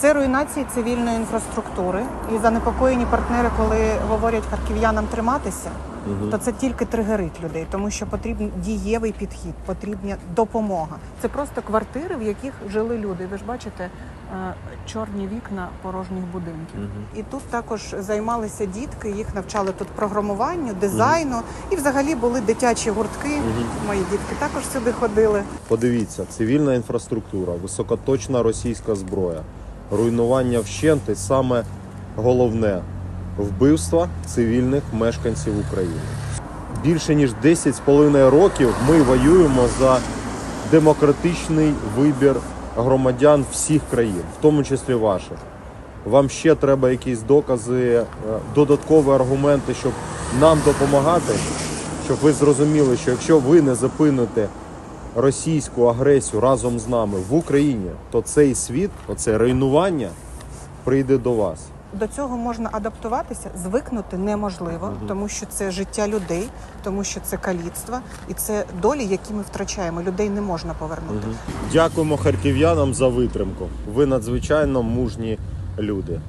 Це руйнації цивільної інфраструктури. І занепокоєні партнери, коли говорять харків'янам триматися, то це тільки тригерить людей, тому що потрібен дієвий підхід, потрібна допомога. Це просто квартири, в яких жили люди. Ви ж бачите е, чорні вікна порожніх будинків. І тут також займалися дітки, їх навчали тут програмуванню, дизайну, і взагалі були дитячі гуртки. Мої дітки також сюди ходили. Подивіться, цивільна інфраструктура, високоточна російська зброя, руйнування вщент і саме головне вбивства цивільних мешканців України. Більше ніж 10,5 років ми воюємо за демократичний вибір громадян всіх країн, в тому числі ваших. Вам ще треба якісь докази, е, додаткові аргументи, щоб нам допомагати, щоб ви зрозуміли, що якщо ви не зупините російську агресію разом з нами в Україні, то цей світ, оце руйнування прийде до вас. До цього можна адаптуватися, звикнути неможливо, тому що це життя людей, тому що це каліцтво і це долі, які ми втрачаємо. Людей не можна повернути. Дякуємо харків'янам за витримку. Ви надзвичайно мужні люди.